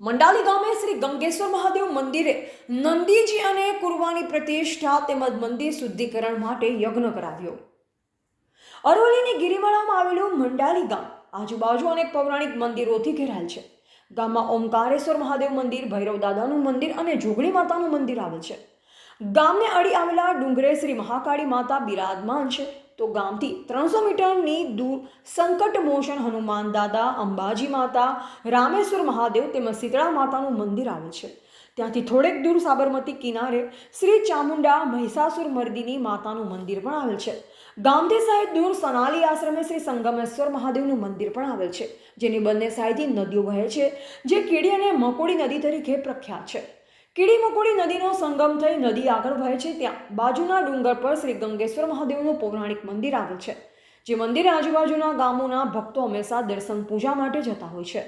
મંડાલી ગામે શ્રી ગંગેશ્વર મહાદેવ મંદિરે નંદીજી અને કુરવાની પ્રતિષ્ઠા તેમજ મંદિર શુદ્ધિકરણ માટે યજ્ઞ કરાવ્યો. અરવલ્લીની ગિરિમાળામાં આવેલું મંડાલી ગામ આજુબાજુ અનેક પૌરાણિક મંદિરોથી ઘેરાયેલ છે. ગામમાં ઓમકારેશ્વર મહાદેવ મંદિર ભૈરવ દાદાનું મંદિર અને જોગણી માતાનું મંદિર આવેલ છે. ગામને અડી આવેલા ડુંગરે શ્રી મહાકાળી માતા બિરાજમાન છે. તો ગામથી ત્રણસો મીટરની દૂર સંકટ મોશન હનુમાન દાદા, અંબાજી માતા, રામેશ્વર મહાદેવ તેમજ શીતળા માતાનું મંદિર આવે છે. ત્યાંથી થોડેક દૂર સાબરમતી કિનારે શ્રી ચામુંડા મહિષાસુર મર્દિની માતાનું મંદિર પણ આવેલ છે. ગામથી સાહેબ દૂર સનાલી આશ્રમે શ્રી સંગમેશ્વર મહાદેવનું મંદિર પણ આવેલ છે, જેની બંને સાઈડથી નદીઓ વહે છે, જે કીડી અને મકોડી નદી તરીકે પ્રખ્યાત છે. કીડી મકોડી નદીનો સંગમ થઈ નદી આગળ વહે છે. ત્યાં બાજુના ડુંગર પર શ્રી ગંગેશ્વર મહાદેવનું પૌરાણિક મંદિર આવેલ છે, જે મંદિર આજુબાજુના ગામોના ભક્તો હંમેશા દર્શન પૂજા માટે જતા હોય છે.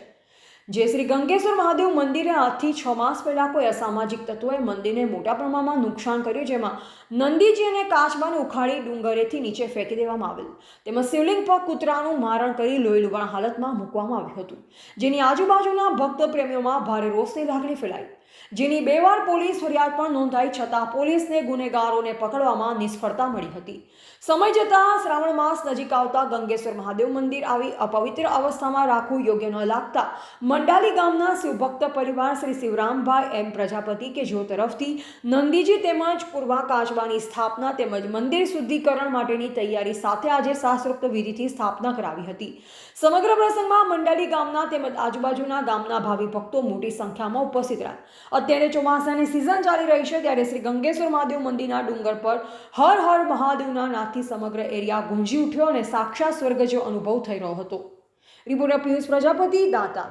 જે શ્રી ગંગેશ્વર મહાદેવ મંદિરે આજથી છ માસ પહેલાં કોઈ અસામાજિક તત્વોએ મંદિરને મોટા પ્રમાણમાં નુકસાન કર્યું, જેમાં નંદીજી અને કાચબાને ઉખાડી ડુંગરેથી નીચે ફેંકી દેવામાં આવેલ. તેમજ શિવલિંગ પર કૂતરાનું મારણ કરી લોહી લુવાણ હાલતમાં મૂકવામાં આવ્યું હતું, જેની આજુબાજુના ભક્ત પ્રેમીઓમાં ભારે રોષની લાગણી ફેલાઈ. જેની બે વાર પોલીસ ફરિયાદ પણ નોંધાઈ છતાં પોલીસને ગુનેગારોને પકડવામાં નિષ્ફળતા મળી હતી. સમય જતાં શ્રાવણ માસ નજીક આવતા ગંગેશ્વર મહાદેવ મંદિર આવી અપવિત્ર અવસ્થામાં રાખવું યોગ્ય ન લાગતા મંડાલી ગામના શિવભક્ત પરિવાર શ્રી શિવરામભાઈ એમ પ્રજાપતિ કે જેઓ તરફથી નંદીજી તેમજ પૂર્વા કાચબાની સ્થાપના તેમજ મંદિર શુદ્ધિકરણ માટેની તૈયારી સાથે આજે શાસ્ત્રોક્ત વિધિથી સ્થાપના કરાવી હતી. સમગ્ર પ્રસંગમાં મંડાલી ગામના તેમજ આજુબાજુના ગામના ભાવિ ભક્તો મોટી સંખ્યામાં ઉપસ્થિત રહ્યા. અત્યારે ચોમાસાની સિઝન ચાલી રહી છે ત્યારે શ્રી ગંગેશ્વર મહાદેવ મંદિરના ડુંગર પર હર હર મહાદેવના નાથથી સમગ્ર એરિયા ગુંજી ઉઠ્યો અને સાક્ષાત સ્વર્ગ જેવો અનુભવ થઈ રહ્યો હતો. રિપોર્ટર પિયુષ પ્રજાપતિ દાતા